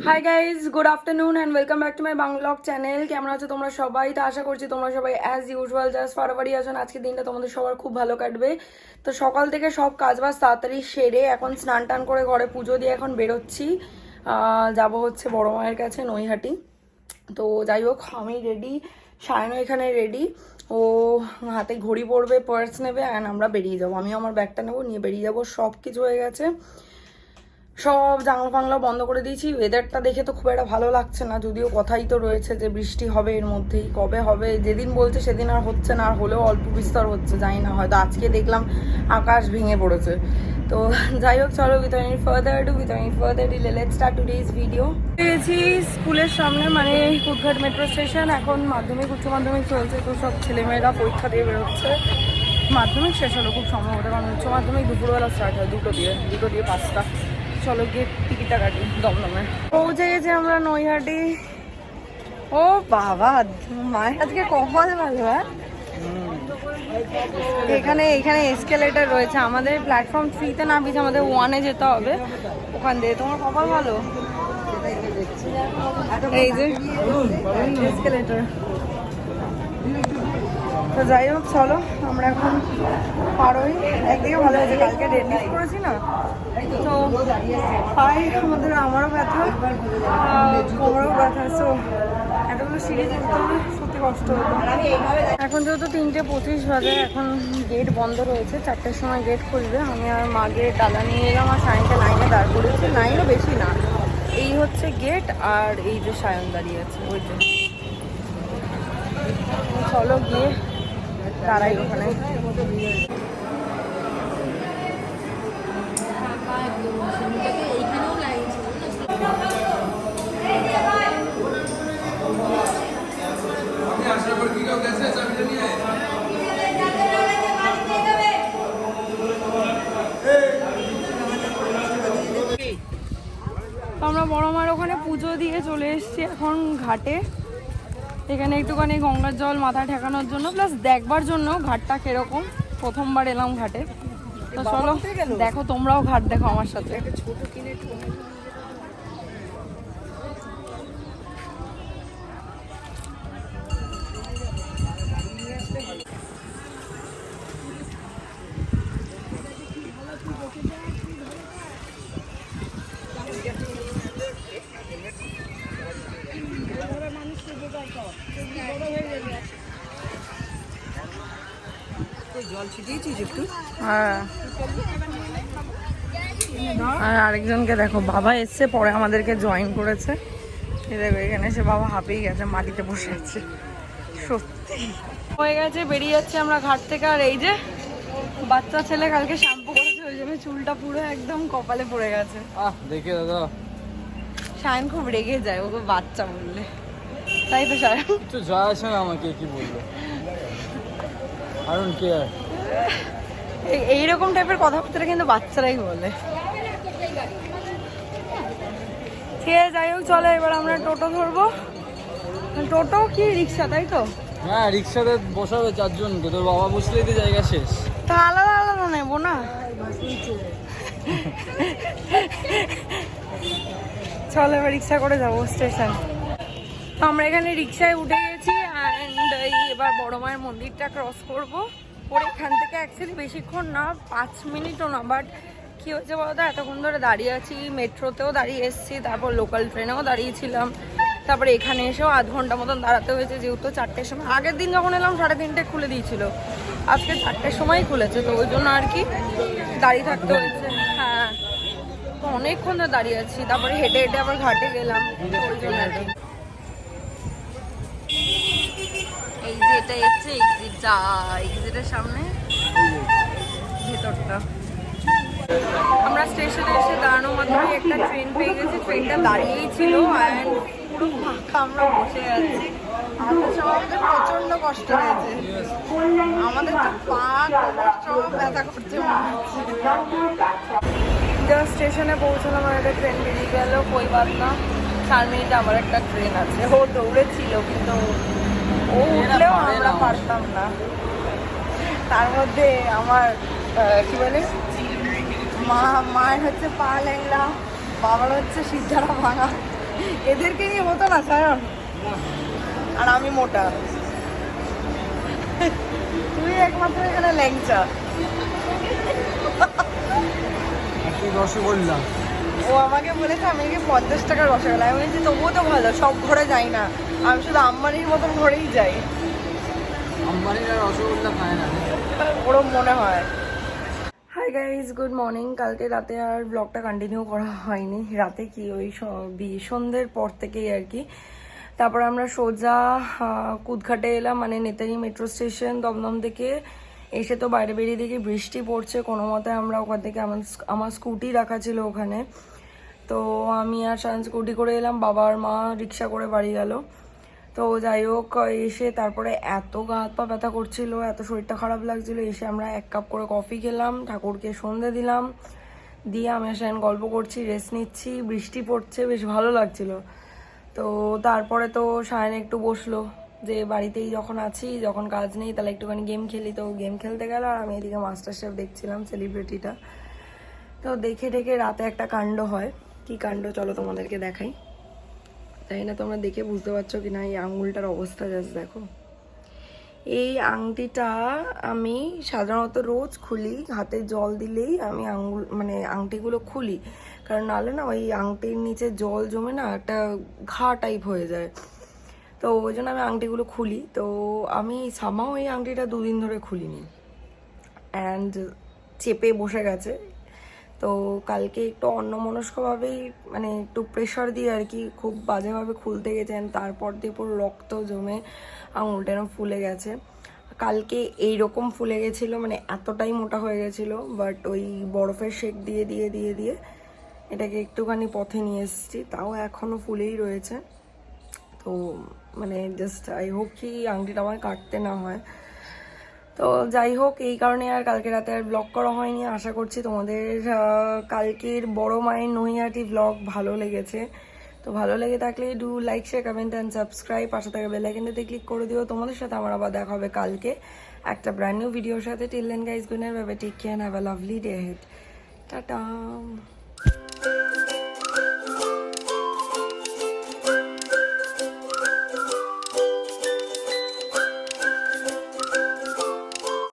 Hi guys good afternoon and welcome back to my বাংলক channel কেমন আছো তোমরা সবাই? তো আশা করছি তোমরা সবাই অ্যাজ ইউজুয়াল জাস্ট ফারাবাড়ি আছো আজকে দিনটা তোমাদের সবার খুব ভালো কাটবে। তো সকাল থেকে সব কাজ বাজ তাড়াতাড়ি সেরে এখন স্নান টান করে ঘরে পুজো দিয়ে এখন বেরোচ্ছি। যাব হচ্ছে বড় মায়ের কাছে, নৈহাটি। তো যাই হোক, আমি রেডি সায়নও এখানে রেডি ও হাতে ঘড়ি পরবে পার্স নেবে অ্যান্ড আমরা বেরিয়ে যাব। আমি আমার ব্যাগটা নেব, নিয়ে বেরিয়ে যাব সব কিছু হয়ে গেছে। সব জানলা ফাংলা বন্ধ করে দিয়েছি। ওয়েদারটা দেখে তো খুব একটা ভালো লাগছে না। যদিও কথাই তো রয়েছে যে বৃষ্টি হবে এর মধ্যেই, কবে হবে, যেদিন বলছে সেদিন আর হচ্ছে না, আর হলেও অল্প বিস্তর হচ্ছে, জানি না, হয়তো আজকে দেখলাম আকাশ ভেঙে পড়েছে। তো যাই হোক, চলো with further do with further D let start today's video পেয়েছি স্কুলের সামনে মানে কুটঘাট মেট্রো স্টেশন এখন মাধ্যমিক, উচ্চ মাধ্যমিক চলছে, তো সব ছেলেমেয়েরা পরীক্ষা দিয়ে বেরোচ্ছে। মাধ্যমিক শেষ হলো, খুব সম্ভবত কারণ উচ্চ মাধ্যমিক দুপুরবেলা স্টার্ট হয়, দুটো দিয়ে দুটো দিয়ে পাঁচটা। চলো গিয়ে টিকিটটা কাটি, দমদমে। পৌঁছে গেছি আমরা নৈহাটি। ও বাবা, মায়ের আজকে কপাল ভালো হ্যাঁ? এখানে এখানে এসকেলেটার রয়েছে। আমাদের প্ল্যাটফর্ম থ্রিতে না বিছে আমাদের ওয়ানে যেতে হবে। ওখান দিয়ে। তোমার কপাল ভালো? এই যে এসকেলেটার তো যাই হোক, চলো, আমরা এখন পারোই। একদিকে ভালো হয়েছে, কালকে ডেট করেছি না? তো পায়ে আমাদের আমারও ব্যথা কোমরেও ব্যথা সো এতগুলো সিঁড়ি যেতে সত্যি কষ্ট হতো। এখন যেহেতু তিনটে পঁচিশ বাজে, এখন গেট বন্ধ রয়েছে, চারটের সময় গেট খুলবে। আমি আর মা গেট ডালা নিয়ে এলাম, আর সায়নকে লাইনে দাঁড় করেছি লাইনও বেশি না। এই হচ্ছে গেট আর এই যে সায়ন দাঁড়িয়ে আছে, ওই চলো গিয়ে দাঁড়াই ওখানে। আমরা বড় মার ওখানে পুজো দিয়ে চলে এসেছি এখন ঘাটে। এখানে একটুখানি গঙ্গার জল মাথায় ঠেকানোর জন্য প্লাস দেখবার জন্য ঘাটটা কীরকম। প্রথমবার এলাম ঘাটে। তো চলো দেখো তোমরাও ঘাট দেখো আমার সাথে। হ্যাঁ। আর আরেকজনকে দেখো বাবা এসছে পরে আমাদেরকে জয়েন করেছে। দেখো এখানে এসে বাবা হাঁপিয়ে গেছে মাটিতে বসে আছে। সত্যি। হয়ে গেছে বেরিয়ে যাচ্ছে আমরা ঘাট থেকে। আর এই যে বাচ্চা ছেলে কালকে শ্যাম্পু করেছে ওই জন্য চুলটা পুরো একদম কপালে পড়ে গেছে। আহ দেখে দাদা সায়ন খুব রেগে যায় ওকে বাচ্চা বললে। তাই তো সায়ন কিছু যায় আসে না আমাকে কি বলল আরুন কে? এইরকম টাইপের কথাবার্তা কিন্তু বাচ্চারাই বলে। ঠিক আছে যাই হোক চলো এবার আমরা টোটো ধরবো। টোটো কি রিক্সা তাই তো? হ্যাঁ রিক্সাতে বসাবে চারজনকে তোর বাবা বসলেই তো জায়গা শেষ। তা আলাদা আলাদা নেব না? চলো এবার রিক্সা করে যাব স্টেশন। তো আমরা এখানে রিক্সায় উঠে গেছি অ্যান্ড এবার বড় মায়ের মন্দিরটা ক্রস করব। করে এখান থেকে অ্যাকচুয়ালি বেশিক্ষণ না, পাঁচ মিনিটও না বাট কি হচ্ছে বলতো এতক্ষণ ধরে দাঁড়িয়ে আছি, মেট্রোতেও দাঁড়িয়ে এসেছি, তারপর লোকাল ট্রেনেও দাঁড়িয়েছিলাম, তারপরে এখানে এসেও আধ ঘণ্টা মতন দাঁড়াতে হয়েছে, যেহেতু চারটের সময়। আগের দিন যখন এলাম, সাড়ে তিনটে খুলে দিয়েছিল। আজকে চারটের সময়ই খুলেছে, তো ওই জন্য আর কি দাঁড়িয়ে থাকতে হয়েছে। হ্যাঁ তো অনেকক্ষণ ধরে দাঁড়িয়ে আছি, তারপরে হেঁটে হেঁটে আবার ঘাটে গেলাম, ওই জন্য আর কি। এই যে এটা হচ্ছে এক্সিটটা এক্সিটের সামনে। ভেতরটা। আমরা স্টেশনে এসে দাঁড়ানোর মাধ্যমে একটা ট্রেন পেয়ে গেছি। ট্রেনটা দাঁড়িয়েই ছিল অ্যান্ড পুরো ফাঁকা আমরা বসে আছি। আমাদের প্রচণ্ড কষ্ট হয়েছে। আমাদের তো পা সব ব্যথা করছে জাস্ট স্টেশনে পৌঁছলাম আর একটা ট্রেন বেরিয়ে গেল, কই বাদ না। চার মিনিটে আবার একটা ট্রেন আছে। ও দৌড়েছিল, কিন্তু ও উঠলেও আমরা পারতাম না। তার মধ্যে আমার কি বলে? মা মায়ের হচ্ছে পা ল্যাংড়া বাবার হচ্ছে সিদ্ধারা ভাঙা। এদেরকে নিয়ে হতো না সায়ন? আর আমি মোটা। তুই একমাত্র এখানে ল্যাংচা। রসগোল্লা ও আমাকে বলেছে আমি পঞ্চাশ টাকার রসগোল্লা। আমি বলেছি তবুও তো ভালো সব ঘরে যাই না। আমি শুধু আম্বানির মতন ঘরেই যাই। আম্বানিরা রসগোল্লা খায় না। ওরম মনে হয়। হাই গাইজ গুড মর্নিং কালকে রাতে আর ব্লগটা কন্টিনিউ করা হয়নি। রাতে কি ওই সন্ধ্যের পর থেকেই আর কি। তারপর আমরা সোজা কুদঘাটে এলাম মানে নেতাজি মেট্রো স্টেশন দমদম থেকে। এসে তো বাইরে বেরিয়ে দেখি বৃষ্টি পড়ছে। কোনো মতে আমরা ওখান থেকে আমার আমার স্কুটি রাখা ছিল ওখানে। তো আমি আর সায়ন স্কুটি করে এলাম। বাবা আর মা রিক্সা করে বাড়ি গেল। তো যাই হোক এসে তারপরে এত গা হাত পা ব্যথা করছিল, এত শরীরটা খারাপ লাগছিল, এসে আমরা এক কাপ করে কফি খেলাম, ঠাকুরকে সন্ধে দিলাম, দিয়ে আমি সায়ন গল্প করছি রেস্ট নিচ্ছি, বৃষ্টি পড়ছে, বেশ ভালো লাগছিল। তো তারপরে তো সায়ন একটু বসল যে বাড়িতেই যখন আছি, যখন কাজ নেই, তাহলে একটুখানি গেম খেলি। তো গেম খেলতে গেল আর আমি এদিকে মাস্টার শেফ দেখছিলাম সেলিব্রিটিটা তো দেখে দেখে রাতে একটা কাণ্ড হয়। কি কাণ্ড? চলো তোমাদেরকে দেখাই। জানি না? তোমরা দেখে বুঝতে পারছ কি না এই আঙুলটার অবস্থা জাস্ট দেখো। এই আংটিটা আমি সাধারণত রোজ খুলি, হাতে জল দিলেই আমি আঙুল মানে আংটিগুলো খুলি। কারণ নাহলে না ওই আংটির নিচে জল জমে না একটা ঘা টাইপ হয়ে যায়। তো ওই জন্য আমি আংটিগুলো খুলি। তো আমি সামাও এই আংটিটা দুদিন ধরে খুলিনি। অ্যান্ড চেপে বসে গেছে। তো কালকে একটু অন্যমনস্কভাবেই মানে একটু প্রেশার দিয়ে আর কি খুব বাজেভাবে খুলতে গেছেন তারপর দিয়ে পুরো রক্ত জমে আঙুলটা এরকম ফুলে গেছে। কালকে এই রকম ফুলে গেছিল মানে এতটাই মোটা হয়ে গেছিল বাট ওই বরফের শেক দিয়ে দিয়ে দিয়ে দিয়ে এটাকে একটুখানি পথে নিয়ে এসেছি, তাও এখনও ফুলেই রয়েছে। তো মানে জাস্ট আই হোপ কি আংটিটা আমায় কাটতে না হয়। তো যাই হোক এই কারণে আর কালকে রাতে আর ব্লগ করা হয়নি। আশা করছি তোমাদের কালকের বড় মায়ের নৈহাটি ব্লগ ভালো লেগেছে। তো ভালো লেগে থাকলে do like share comment and subscribe পাশে থাকা বেলাইকেনটাতে ক্লিক করে দিও। তোমাদের সাথে আমার আবার দেখা হবে কালকে একটা ব্র্যান্ড নিউ ভিডিওর সাথে। টিল গাইজ গুনের ভাবে take care have a lovely day head tata.